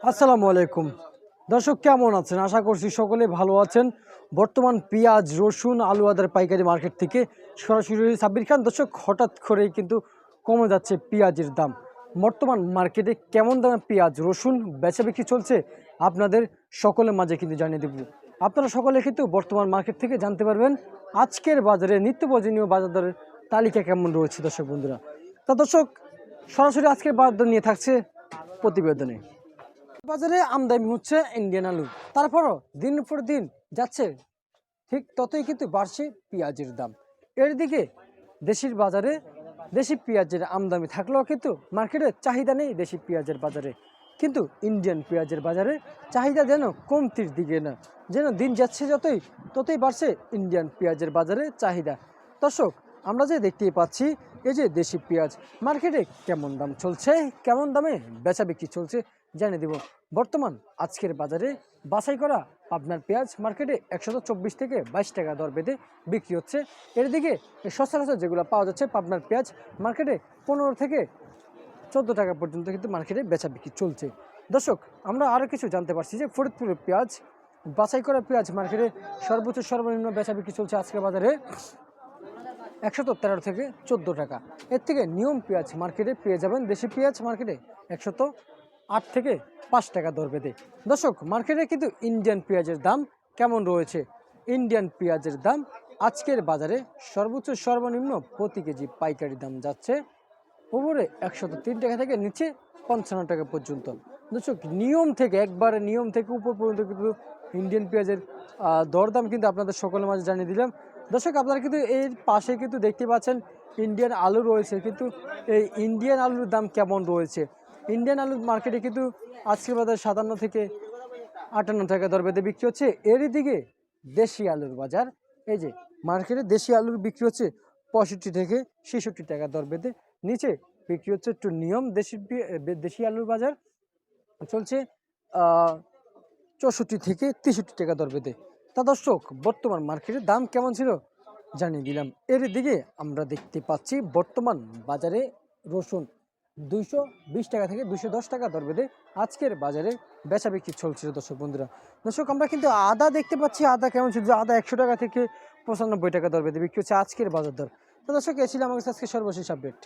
আসসালামু আলাইকুম। দর্শক, কেমন আছেন? আশা করছি সকলে ভালো আছেন। বর্তমান পেঁয়াজ, রসুন, আলু আদার পাইকারি মার্কেট থেকে সরাসরি সাব্বির খান। দর্শক, হঠাৎ করেই কিন্তু কমে যাচ্ছে পেঁয়াজের দাম। বর্তমান মার্কেটে কেমন দামে পেঁয়াজ, রসুন বেচা বিক্রি চলছে? আপনাদের সকলের মাঝে কিন্তু জানিয়ে দেব। আপনারা সকলে কিন্তু বর্তমান মার্কেট থেকে জানতে পারবেন আজকের বাজারে নিত্য প্রয়োজনীয় বাজার দরের তালিকা কেমন রয়েছে, দর্শক বন্ধুরা। তা দর্শক, সরাসরি আজকের বাজার নিয়ে থাকছে প্রতিবেদনে। বাজারে আমদানি হচ্ছে ইন্ডিয়ান আলু। তারপরও দিন পর দিন যাচ্ছে, ঠিক ততই কিন্তু বাড়ছে পেঁয়াজের দাম। এর দিকে দেশির বাজারে দেশি পেঁয়াজের আমদানি থাকলেও কিন্তু মার্কেটে চাহিদা নেই দেশি পেঁয়াজের বাজারে। কিন্তু ইন্ডিয়ান পেঁয়াজের বাজারে চাহিদা যেন কমতির দিকে না, যেন দিন যাচ্ছে যতই, ততই বাড়ছে ইন্ডিয়ান পেঁয়াজের বাজারে চাহিদা। দর্শক, আমরা যে দেখতেই পাচ্ছি, এই যে দেশি পেঁয়াজ, মার্কেটে কেমন দাম চলছে, কেমন দামে বেচা বিক্রি চলছে জানিয়ে দেব। বর্তমান আজকের বাজারে বাছাই করা আপনার পেঁয়াজ মার্কেটে একশত চব্বিশ থেকে বাইশ টাকা দর বেঁধে বিক্রি হচ্ছে। এর দিকে সচরাচর যেগুলো পাওয়া যাচ্ছে পাবনার পেঁয়াজ মার্কেটে পনেরো থেকে চোদ্দ টাকা পর্যন্ত কিন্তু মার্কেটে বেচা বিক্রি চলছে। দর্শক, আমরা আরও কিছু জানতে পারছি যে ফরিদপুরের পেঁয়াজ, বাছাই করা পেঁয়াজ মার্কেটে সর্বোচ্চ সর্বনিম্ন বেচা বিক্রি চলছে আজকের বাজারে একশত তেরো থেকে চোদ্দ টাকা। এর থেকে নিয়ম পেঁয়াজ মার্কেটে পেয়ে যাবেন। দেশি পেঁয়াজ মার্কেটে একশত আট থেকে পাঁচ টাকা দর বেঁধে দর্শক, মার্কেটে কিন্তু ইন্ডিয়ান পেঁয়াজের দাম কেমন রয়েছে? ইন্ডিয়ান পেঁয়াজের দাম আজকের বাজারে সর্বোচ্চ সর্বনিম্ন প্রতি কেজি পাইকারি দাম যাচ্ছে উপরে একশত তিন টাকা থেকে নিচে পঞ্চান্ন টাকা পর্যন্ত। দর্শক, নিয়ম থেকে, একবারে নিয়ম থেকে উপর পর্যন্ত কিন্তু ইন্ডিয়ান পেঁয়াজের দরদাম কিন্তু আপনাদের সকলের মাঝে জানিয়ে দিলাম। দর্শক, আপনারা কিন্তু এর পাশে কিন্তু দেখতে পাচ্ছেন ইন্ডিয়ান আলু রয়েছে, কিন্তু এই ইন্ডিয়ান আলুর দাম কেমন রয়েছে? ইন্ডিয়ান আলুর মার্কেটে কিন্তু আজকের বাজার সাতান্ন থেকে আটান্ন টাকা দর বেঁধে বিক্রি হচ্ছে। এরই দিকে দেশি আলুর বাজার, এই যে মার্কেটে দেশি আলুর বিক্রি হচ্ছে পঁয়ষট্টি থেকে ছেষট্টি টাকা দর বেঁধে, নিচে বিক্রি হচ্ছে একটু নিয়ম দেশি দেশি আলুর বাজার, চলছে চৌষট্টি থেকে তেষট্টি টাকা দর বেঁধে। তা দর্শক, বর্তমান মার্কেটের দাম কেমন ছিল? জানিয়ে দিলাম। এর দিকে আমরা দেখতে পাচ্ছি বর্তমান বাজারে রসুন দুইশো বিশ টাকা থেকে দুশো দশ টাকা দর বেঁধে আজকের বাজারে বেচা বিক্রি চলছিল দর্শক বন্ধুরা। দর্শক, আমরা কিন্তু আদা দেখতে পাচ্ছি, আদা কেমন ছিল? আদা একশো টাকা থেকে পঁচানব্বই টাকা দর বেঁধে বিক্রি হচ্ছে আজকের বাজার দর। তো দর্শক, এ ছিল আমার কাছে আজকে সর্বশেষ আপডেট